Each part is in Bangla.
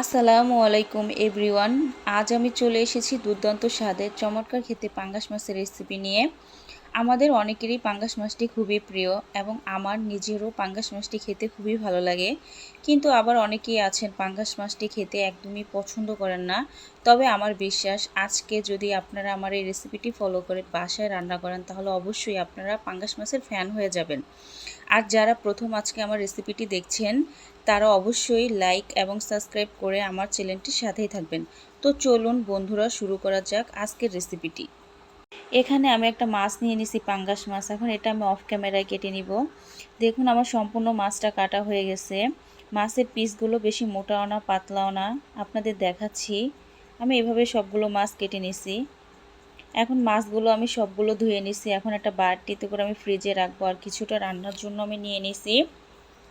আসসালামু আলাইকুম, এভরিওয়ান। আজ আমি চলে এসেছি দুর্দান্ত স্বাদের চমৎকার খেতে পাঙ্গাস মাছের রেসিপি নিয়ে। আমাদের অনেকেরই পাঙ্গাস মাছটি খুবই প্রিয় এবং আমার নিজেরও পাঙ্গাস মাছটি খেতে খুবই ভালো লাগে। কিন্তু আবার অনেকেই আছেন পাঙ্গাস মাছটি খেতে একদমই পছন্দ করেন না। তবে আমার বিশ্বাস, আজকে যদি আপনারা আমার এই রেসিপিটি ফলো করে বাসায় রান্না করেন, তাহলে অবশ্যই আপনারা পাঙ্গাস মাছের ফ্যান হয়ে যাবেন। আর যারা প্রথম আজকে আমার রেসিপিটি দেখছেন, তারা অবশ্যই লাইক এবং সাবস্ক্রাইব করে আমার চ্যানেলটির সাথেই থাকবেন। তো চলুন বন্ধুরা, শুরু করা যাক আজকের রেসিপিটি এখানে আমি একটা মাছ নিয়ে নিছি, পাঙ্গাস মাছ। এখন এটা আমি অফ ক্যামেরায় কেটে নিব। দেখুন, আমার সম্পূর্ণ মাছটা কাটা হয়ে গেছে। মাছের পিসগুলো বেশি মোটাও না, পাতলাও না। আপনাদের দেখাচ্ছি। আমি এভাবে সবগুলো মাছ কেটে নিছি। এখন মাছগুলো আমি সবগুলো ধুয়ে নিছি। এখন একটা বাটিতে করে আমি ফ্রিজে রাখব। আর কিছুটা রান্নার জন্য আমি নিয়ে নিছি।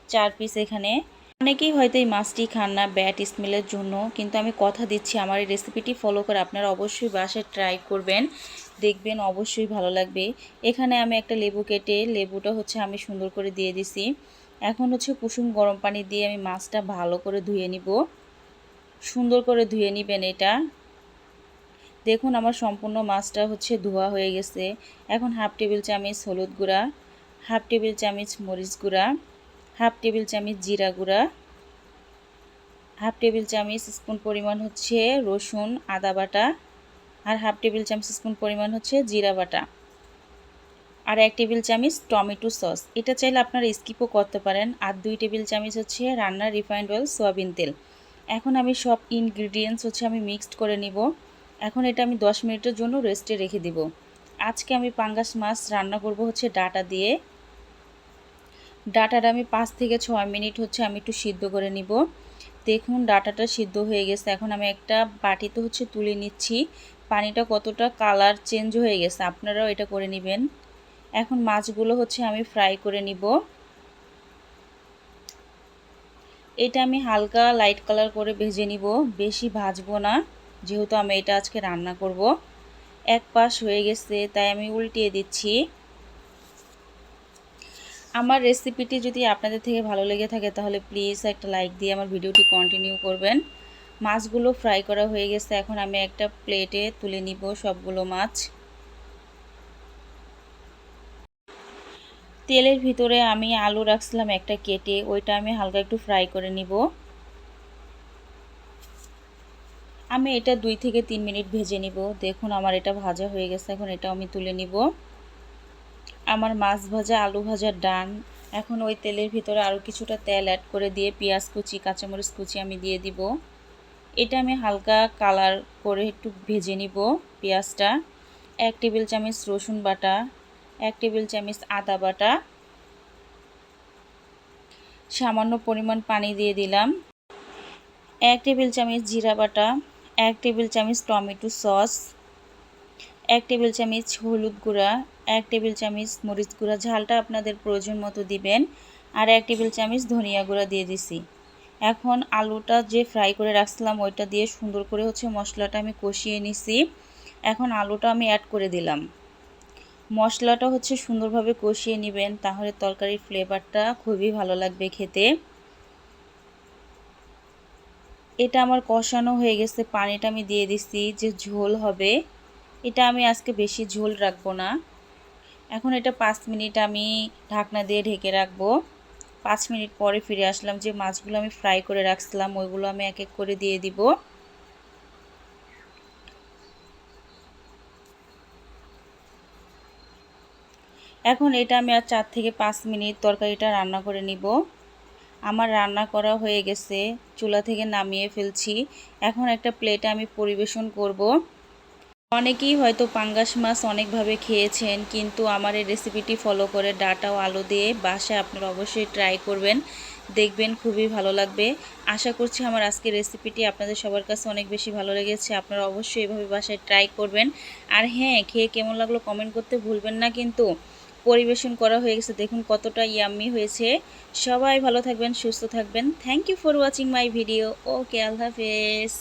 চার পিস এখানে। অনেকেই হয়তো এই মাছটি খান না ব্যাট স্মেলের জন্য। কিন্তু আমি কথা দিচ্ছি, আমার এই রেসিপিটি ফলো করে আপনারা অবশ্যই বাসায় ট্রাই করবেন। দেখবেন, অবশ্যই ভালো লাগবে। এখানে আমি একটা লেবু কেটে, লেবুটা হচ্ছে আমি সুন্দর করে দিয়ে দিছি। এখন হচ্ছে কুসুম গরম পানি দিয়ে আমি মাছটা ভালো করে ধুয়ে নিব। সুন্দর করে ধুয়ে নিবেন এটা। দেখুন, আমার সম্পূর্ণ মাছটা হচ্ছে ধোয়া হয়ে গেছে। এখন হাফ টেবিল চামচ হলুদ গুঁড়া, হাফ টেবিল চামচ মরিচ গুঁড়া, হাফ টেবিল চামচ জিরা গুঁড়া, হাফ টেবিল চামচ স্পুন পরিমাণ হচ্ছে রসুন, আদা বাটা আর হাফ টেবিল চামচ স্পুন পরিমাণ হচ্ছে জিরা বাটা। আর এক টেবিল চামচ টমেটো সস। এটা চাইলে আপনারা স্কিপও করতে পারেন। আর দুই টেবিল চামচ হচ্ছে রান্নার রিফাইন্ড অয়েল সয়াবিন তেল। এখন আমি সব ইনগ্রিডিয়েন্টস হচ্ছে আমি মিক্সড করে নিব। এখন এটা আমি 10 মিনিটের জন্য রেস্টে রেখে দিব। আজকে আমি পাঙ্গাস মাছ রান্না করব হচ্ছে ডাটা দিয়ে। ডাটাটা আমি পাঁচ থেকে ছয় মিনিট হচ্ছে আমি একটু সিদ্ধ করে নিব। দেখুন ডাটাটা সিদ্ধ হয়ে গেছে। এখন আমি একটা বাটিতে হচ্ছে তুলে নিচ্ছি। পানিটা কতটা কালার চেঞ্জ হয়ে গেছে, আপনারাও এটা করে নেবেন। এখন মাছগুলো হচ্ছে আমি ফ্রাই করে নিব। এটা আমি হালকা লাইট কালার করে ভেজে নিব, বেশি ভাজবো না, যেহেতু আমি এটা আজকে রান্না করব। এক পাশ হয়ে গেছে, তাই আমি উল্টিয়ে দিচ্ছি। আমার রেসিপিটি যদি আপনাদের থেকে ভালো লেগে থাকে, তাহলে প্লিজ একটা লাইক দিয়ে আমার ভিডিওটি কন্টিনিউ করবেন। মাছগুলো ফ্রাই করা হয়ে গেছে। এখন আমি একটা প্লেটে তুলে নিব সবগুলো মাছ। তেলের ভিতরে আমি আলু রাখছিলাম একটা কেটে, ওইটা আমি হালকা একটু ফ্রাই করে নিব। আমি এটা দুই থেকে তিন মিনিট ভেজে নিব। দেখুন আমার এটা ভাজা হয়ে গেছে, এখন এটা আমি তুলে নিব। আমার মাছ ভাজা, আলু ভাজার ডান। এখন ওই তেলের ভিতরে আরও কিছুটা তেল অ্যাড করে দিয়ে পেঁয়াজ কুচি, কাঁচামরিচ কুচি আমি দিয়ে দিব। এটা আমি হালকা কালার করে একটু ভেজে নিব পেঁয়াজটা। এক টেবিল চামচ রসুন বাটা, এক টেবিল চামচ আদা বাটা। সামান্য পরিমাণ পানি দিয়ে দিলাম। এক টেবিল চামচ জিরা বাটা, এক টেবিল চামচ টমেটো সস, এক টেবিল চামচ হলুদ গুঁড়া, এক টেবিল চামচ মরিচ গুঁড়া, ঝালটা আপনাদের প্রয়োজন মতো দিবেন। আর এক টেবিল চামচ ধনিয়া গুঁড়া দিয়ে দিছি। এখন আলুটা যে ফ্রাই করে রাখছিলাম, ওইটা দিয়ে সুন্দর করে হচ্ছে মশলাটা আমি কষিয়ে নিছি। এখন আলুটা আমি অ্যাড করে দিলাম। মশলাটা হচ্ছে সুন্দরভাবে কষিয়ে নেবেন, তাহলে তরকারির ফ্লেভারটা খুবই ভালো লাগবে খেতে। এটা আমার কষানো হয়ে গেছে, পানিটা আমি দিয়ে দিছি যে ঝোল হবে। এটা আমি আজকে বেশি ঝোল রাখব না। এখন এটা পাঁচ মিনিট আমি ঢাকনা দিয়ে ঢেকে রাখব। পাঁচ মিনিট পরে ফিরে আসলাম যে মাছগুলো আমি ফ্রাই করে রাখছিলাম, ওইগুলো আমি এক এক করে দিয়ে দিব। এখন এটা আমি আর চার থেকে পাঁচ মিনিট তরকারিটা রান্না করে নিব। আমার রান্না করা হয়ে গেছে, চুলা থেকে নামিয়ে ফেলছি। এখন একটা প্লেটে আমি পরিবেশন করব। অনেকেই হয়তো পাঙ্গাস মাছ অনেকভাবে খেয়েছেন, কিন্তু আমার এই রেসিপিটি ফলো করে ডাটা ও আলু দিয়ে বাসায় আপনারা অবশ্যই ট্রাই করবেন। দেখবেন খুবই ভালো লাগবে। আশা করছি আমার আজকের রেসিপিটি আপনাদের সবার কাছে অনেক বেশি ভালো লেগেছে, আপনারা অবশ্যই এভাবে বাসায় ট্রাই করবেন। আর হ্যাঁ খেয়ে কেমন লাগল কমেন্ট করতে ভুলবেন না, কিন্তু পরিবেশন করা হয়ে গেছে। দেখুন কতটা ইয়াম্মি হয়েছে। সবাই ভালো থাকবেন, সুস্থ থাকবেন। Thank you for watching my video okay আল্লাহ হাফেজ।